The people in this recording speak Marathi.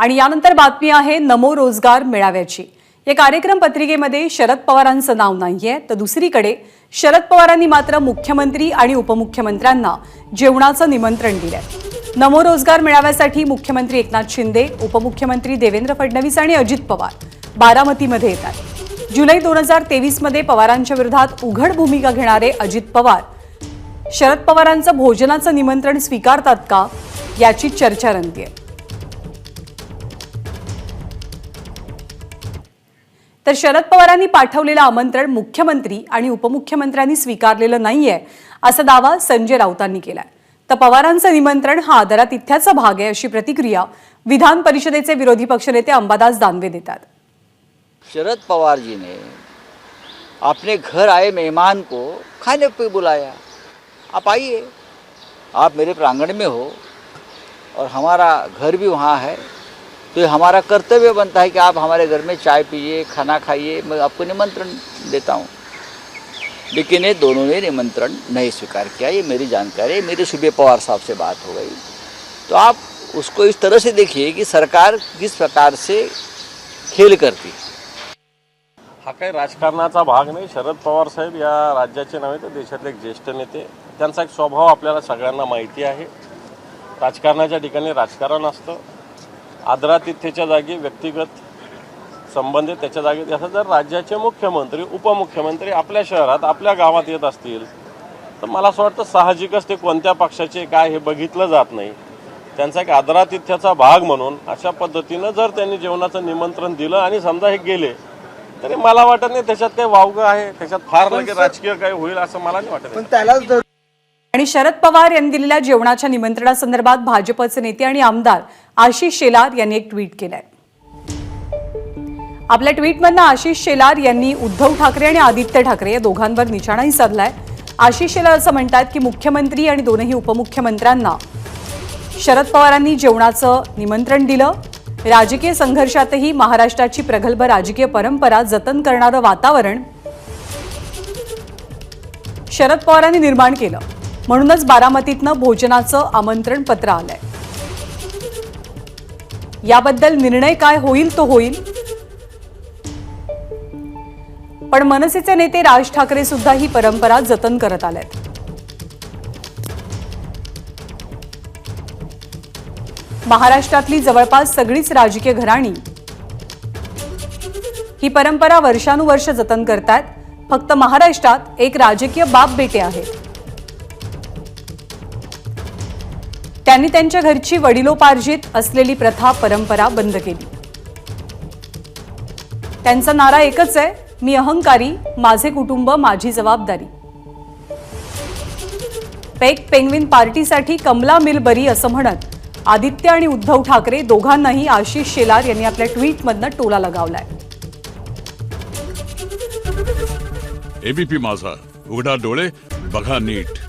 आणि यानंतर बातमी आहे नमो रोजगार मेळाव्याची. या कार्यक्रम पत्रिकेमध्ये शरद पवारांचं नाव नाहीये. तर दुसरीकडे शरद पवारांनी मात्र मुख्यमंत्री आणि उपमुख्यमंत्र्यांना जेवणाचं निमंत्रण दिलंय. नमो रोजगार मेळाव्यासाठी मुख्यमंत्री एकनाथ शिंदे उपमुख्यमंत्री देवेंद्र फडणवीस आणि अजित पवार बारामतीमध्ये येतात जुलै दोन हजार तेवीसमध्ये पवारांच्या विरोधात उघड भूमिका घेणारे अजित पवार शरद पवारांचं भोजनाचं निमंत्रण स्वीकारतात का याची चर्चा रंगतीये. तर शरद पवारांनी पाठवलेलं आमंत्रण मुख्यमंत्री आणि उपमुख्यमंत्र्यांनी स्वीकारलेलं नाहीये असा दावा संजय राऊतांनी केलाय. तर पवारांचं निमंत्रण हा आदरातिथ्याचा भाग आहे अशी प्रतिक्रिया विधान परिषदेचे विरोधी पक्षनेते अंबादास दानवे देतात. शरद पवार जी ने अपने घर आए मेहमान को खाने पे बुलाया. आप आइए आप मेरे प्रांगण में हो और हमारा घर भी वहाँ है। तो ये हमारा कर्तव्य बनता है कि आप हमारे घर में चाय पीजिए खाना खाइए। मैं आपको निमंत्रण देता हूँ। लेकिन ये दोनों ने निमंत्रण नहीं स्वीकार किया। ये मेरी जानकारी है। मेरी सुबह पवार साहब से बात हो गई। तो आप उसको इस तरह से देखिए कि सरकार किस प्रकार से खेल करती है। हा काही राजकारणाचा भाग नाही. शरद पवार साहेब या राज्याचे नव्हे तर देशातले एक ज्येष्ठ नेते. त्यांचा एक स्वभाव आपल्याला सगळ्यांना माहिती आहे. राजकारणाच्या ठिकाणी राजकारण असतं. आदरातिथ्याच्या जागी व्यक्तिगत संबंध आहे, त्याच्या जागी असं जर राज्याचे मुख्यमंत्री उपमुख्यमंत्री आपल्या शहरात आपल्या गावात येत असतील तर मला असं वाटतं साहजिकच ते कोणत्या पक्षाचे काय हे बघितलं जात नाही. त्यांचा एक आदरातिथ्याचा भाग म्हणून अशा पद्धतीनं जर त्यांनी जेवणाचं निमंत्रण दिलं आणि समजा हे गेले तरी मला वाटत नाही त्याच्यात काही वावगं आहे त्याच्यात फार लगे राजकीय काही होईल असं मला नाही वाटत. पण त्यालाच आणि शरद पवार यांनी दिलेल्या जेवणाच्या निमंत्रणासंदर्भात भाजपचे नेते आणि आमदार आशिष शेलार यांनी एक ट्विट केलंय. आपल्या ट्विटमधनं आशिष शेलार यांनी उद्धव ठाकरे आणि आदित्य ठाकरे या दोघांवर निशाणाही साधलाय. आशिष शेलार असं म्हणतात की मुख्यमंत्री आणि दोनही उपमुख्यमंत्र्यांना शरद पवारांनी जेवणाचं निमंत्रण दिलं. राजकीय संघर्षातही महाराष्ट्राची प्रगल्भ राजकीय परंपरा जतन करणारं वातावरण शरद पवारांनी निर्माण केलं. म्हणूनच बारामतीतनं भोजनाचं आमंत्रण पत्र आलंय. याबद्दल निर्णय काय होईल तो होईल. पण मनसेचे नेते राज ठाकरे सुद्धा ही परंपरा जतन करत आलेत. महाराष्ट्रातली जवळपास सगळीच राजकीय घराणी ही परंपरा वर्षानुवर्ष जतन करतात फक्त महाराष्ट्रात एक राजकीय बाप बेटे आहेत. त्यांनी त्यांच्या घरची वडिलोपार्जित असलेली प्रथा परंपरा बंद केली. त्यांचा नारा एकच आहे मी अहंकारी माझे कुटुंब माझी जबाबदारी. पेक पेंग्विन पार्टीसाठी कमला मिल बरी असं म्हणत आदित्य आणि उद्धव ठाकरे दोघांनाही आशिष शेलार यांनी आपल्या ट्विटमधनं टोला लगावलाय. एबीपी माझा उघडा डोळे बघा नीट.